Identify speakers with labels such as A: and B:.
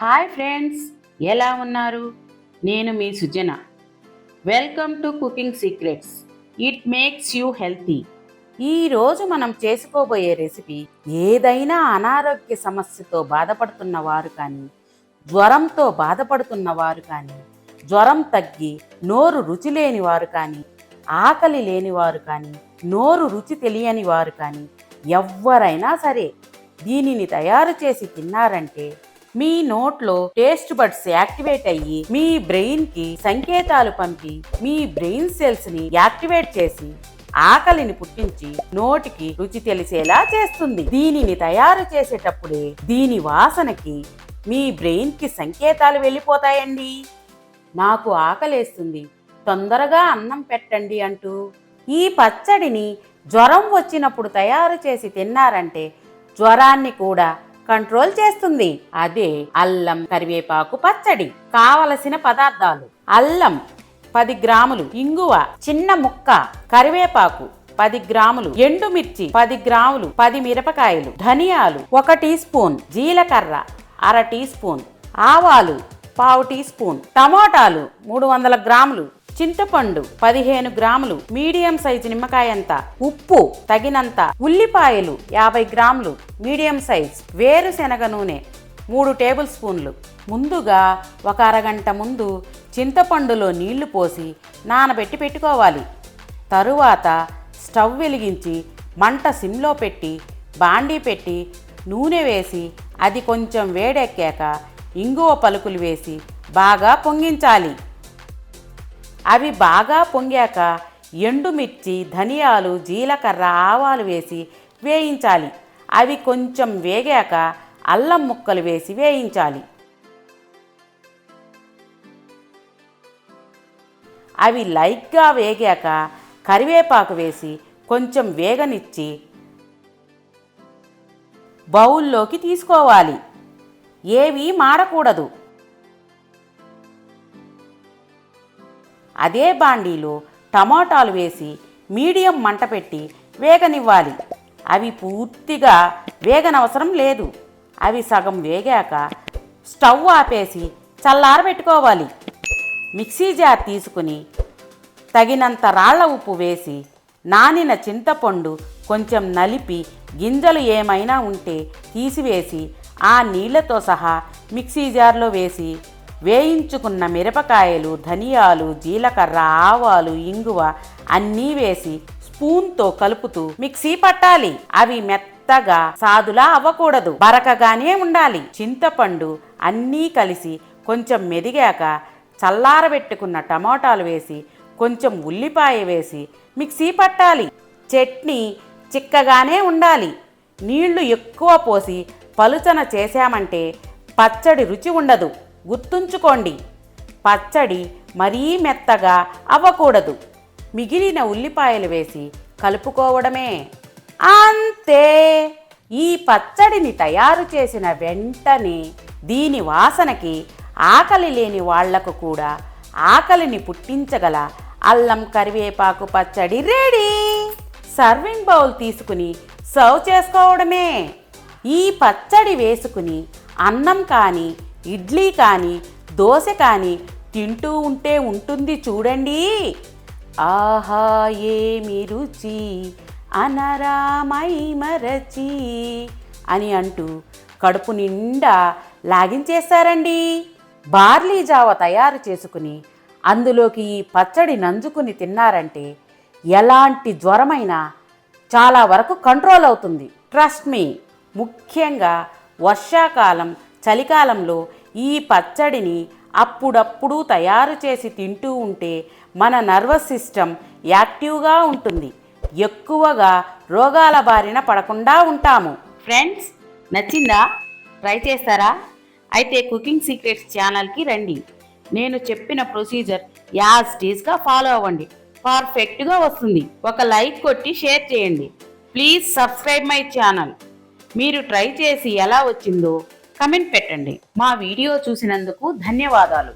A: Hi friends ఎలా ఉన్నారు? నేను మీ Sujana. Welcome to cooking secrets. It makes you healthy. ఈరోజు మనం చేసుకోబోయే రెసిపీ ఏదైనా అనారోగ్య సమస్యతో బాధపడుతున్న వారు కానీ జ్వరంతో బాధపడుతున్న వారు కానీ జ్వరం తగ్గి నోరు రుచి లేని వారు కానీ ఆకలి లేని వారు కానీ నోరు రుచి తెలియని వారు కానీ ఎవ్వరైనా సరే దీనిని తయారు చేసి తిన్నారంటే మీ నోట్లో టేస్ట్ బడ్స్ యాక్టివేట్ అయ్యి మీ బ్రెయిన్కి సంకేతాలు పంపి మీ బ్రెయిన్ సెల్స్ని యాక్టివేట్ చేసి ఆకలిని పుట్టించి నోటికి రుచి తెలిసేలా చేస్తుంది. దీనిని తయారు చేసేటప్పుడే దీని వాసనకి మీ బ్రెయిన్కి సంకేతాలు వెళ్ళిపోతాయండి. నాకు ఆకలేస్తుంది. తొందరగా అన్నం పెట్టండి అంటూ ఈ పచ్చడిని జ్వరం వచ్చినప్పుడు తయారు చేసి తిన్నారంటే జ్వరాన్ని కూడా కంట్రోల్ చేస్తుంది. అదే అల్లం కరివేపాకు పచ్చడి కావలసిన పదార్థాలు. అల్లం పది గ్రాములు. ఇంగువ చిన్న ముక్క. కరివేపాకు పది గ్రాములు. ఎండుమిర్చి పది గ్రాములు. పది మిరపకాయలు. ధనియాలు ఒక టీ స్పూన్. జీలకర్ర అర టీ స్పూన్. ఆవాలు పావు టీ స్పూన్. టమోటాలు మూడు వందల గ్రాములు. చింతపండు పదిహేను గ్రాములు మీడియం సైజు నిమ్మకాయ అంత ఉప్పు తగినంత ఉల్లిపాయలు యాభై గ్రాములు మీడియం సైజ్ వేరుశెనగ నూనె మూడు టేబుల్ స్పూన్లు. ముందుగా ఒక అరగంట ముందు చింతపండులో నీళ్ళు పోసి నానబెట్టి పెట్టుకోవాలి. తరువాత స్టవ్ వెలిగించి మంట సిమ్లో పెట్టి బాండీ పెట్టి నూనె వేసి అది కొంచెం వేడెక్కాక ఇంగువ పలుకులు వేసి బాగా పొంగించాలి. అవి బాగా పొంగాక ఎండుమిర్చి ధనియాలు జీలకర్ర ఆవాలు వేసి వేయించాలి. అవి కొంచెం వేగాక అల్లం ముక్కలు వేసి వేయించాలి. అవి లైట్గా వేగాక కరివేపాకు వేసి కొంచెం వేగనిచ్చి బౌల్లోకి తీసుకోవాలి. ఏవి మాడకూడదు. అదే బాండీలో టమాటాలు వేసి మీడియం మంట పెట్టి వేగనివ్వాలి. అవి పూర్తిగా వేగనవసరం లేదు. అవి సగం వేగాక స్టవ్ ఆపేసి చల్లారబెట్టుకోవాలి. మిక్సీ జార్ తీసుకుని తగినంత రాళ్ళ ఉప్పు వేసి నానిన చింతపండు కొంచెం నలిపి గింజలు ఏమైనా ఉంటే తీసివేసి ఆ నీళ్ళతో సహా మిక్సీ జార్లో వేసి వేయించుకున్న మిరపకాయలు ధనియాలు జీలకర్ర ఆవాలు ఇంగువ అన్నీ వేసి స్పూన్తో కలుపుతూ మిక్సీ పట్టాలి. అవి మెత్తగా సాదులా అవ్వకూడదు. బరకగానే ఉండాలి. చింతపండు అన్నీ కలిసి కొంచెం మెదిగాక చల్లారబెట్టుకున్న టమాటాలు వేసి కొంచెం ఉల్లిపాయ వేసి మిక్సీ పట్టాలి. చట్నీ చిక్కగానే ఉండాలి. నీళ్ళు ఎక్కువ పోసి పలుచన చేశామంటే పచ్చడి రుచి ఉండదు. గుర్తుంచుకోండి. పచ్చడి మరీ మెత్తగా అవ్వకూడదు. మిగిలిన ఉల్లిపాయలు వేసి కలుపుకోవడమే. అంతే! ఈ పచ్చడిని తయారు చేసిన వెంటనే దీని వాసనకి ఆకలి లేని వాళ్ళకు కూడా ఆకలిని పుట్టించగల అల్లం కరివేపాకు పచ్చడి రెడీ! సర్వింగ్ బౌల్ తీసుకుని సర్వ్ చేసుకోవడమే. ఈ పచ్చడి వేసుకుని అన్నం కానీ ఇడ్లీ కానీ దోశ కానీ తింటూ ఉంటే ఉంటుంది చూడండి. ఆహా ఏమి రుచి అనరామై మరచి అని అంటూ కడుపు నిండా లాగించేశారండి బార్లీ జావ తయారు చేసుకుని అందులోకి ఈ పచ్చడి నంజుకుని తిన్నారంటే ఎలాంటి జ్వరమైనా చాలా వరకు కంట్రోల్ అవుతుంది. ట్రస్ట్ మీ ముఖ్యంగా వర్షాకాలం చలికాలంలో ఈ పచ్చడిని అప్పుడప్పుడు తయారు చేసి తింటూ ఉంటే మన నర్వస్ సిస్టమ్ యాక్టివ్గా ఉంటుంది. ఎక్కువగా రోగాల బారిన పడకుండా ఉంటాము. ఫ్రెండ్స్ నచ్చిందా? ట్రై చేస్తారా? అయితే కుకింగ్ సీక్రెట్స్ ఛానల్కి రండి. నేను చెప్పిన ప్రొసీజర్ యాజ్ టీజ్గా ఫాలో అవ్వండి. పర్ఫెక్ట్గా వస్తుంది. ఒక లైక్ కొట్టి షేర్ చేయండి. Please subscribe my channel. మీరు ట్రై చేసి ఎలా వచ్చిందో కమెంట్ పెట్టండి. మా వీడియో చూసినందుకు ధన్యవాదాలు.